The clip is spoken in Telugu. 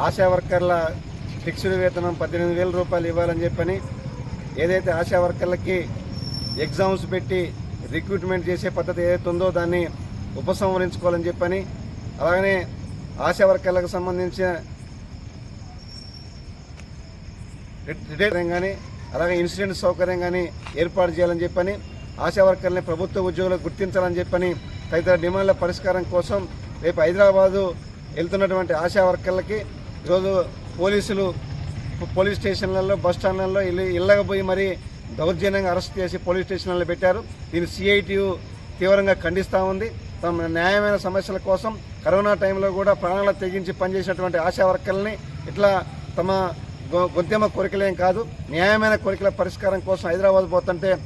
ఆశా వర్కర్ల ఫిక్స్డ్ వేతనం పద్దెనిమిది వేల రూపాయలు ఇవ్వాలని చెప్పని ఏదైతే ఆశా వర్కర్లకి ఎగ్జామ్స్ పెట్టి రిక్రూట్మెంట్ చేసే పద్ధతి ఏదైతే ఉందో దాన్ని ఉపసంహరించుకోవాలని చెప్పని అలాగనే ఆశా వర్కర్లకు సంబంధించిన రిటైర్యం కానీ అలాగే ఇన్సూరెన్స్ సౌకర్యం కానీ ఏర్పాటు చేయాలని చెప్పని ఆశా వర్కర్ని ప్రభుత్వ ఉద్యోగులకు గుర్తించాలని చెప్పని తదితర డిమాండ్ల పరిష్కారం కోసం రేపు హైదరాబాదు వెళ్తున్నటువంటి ఆశా వర్కర్లకి ఈరోజు పోలీసులు పోలీస్ స్టేషన్లలో బస్ స్టాండ్లలో ఇల్లు ఇళ్ళకపోయి మరి దౌర్జన్యంగా అరెస్ట్ చేసి పోలీస్ స్టేషన్లలో పెట్టారు. దీన్ని సిఐటియు తీవ్రంగా ఖండిస్తూ ఉంది. తమ న్యాయమైన సమస్యల కోసం కరోనా టైంలో కూడా ప్రాణాలు తెగించి పనిచేసినటువంటి ఆశా వర్కర్లని ఇట్లా తమ గొ- గొంతెమ్మ కోరికలేం కాదు. న్యాయమైన కోరికల పరిష్కారం కోసం హైదరాబాద్ పోతుంటే